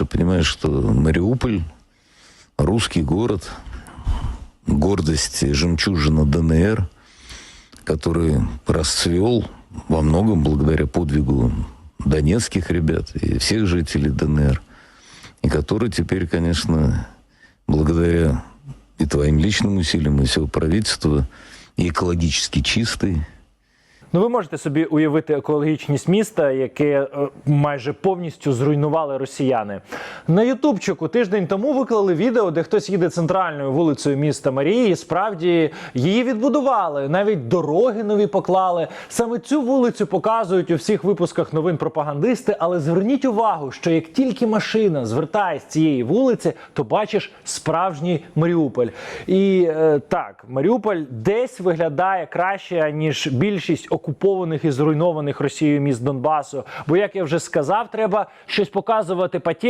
и понимаешь, что Мариуполь, русский город, гордость жемчужина ДНР, который расцвел во многом благодаря подвигу донецких ребят и всех жителей ДНР, и который теперь, конечно, благодаря и твоим личным усилиям, и всего правительства, и экологически чистый, Ну, ви можете собі уявити екологічність міста, яке е, майже повністю зруйнували росіяни. На Ютубчику тиждень тому виклали відео, де хтось їде центральною вулицею міста Марії. І справді її відбудували, навіть дороги нові поклали. Саме цю вулицю показують у всіх випусках новин пропагандисти. Але зверніть увагу, що як тільки машина звертає з цієї вулиці, то бачиш справжній Маріуполь. І е, так, Маріуполь десь виглядає краще ніж більшість окупованих і зруйнованих Росією міст Донбасу. Бо, як я вже сказав, треба щось показувати по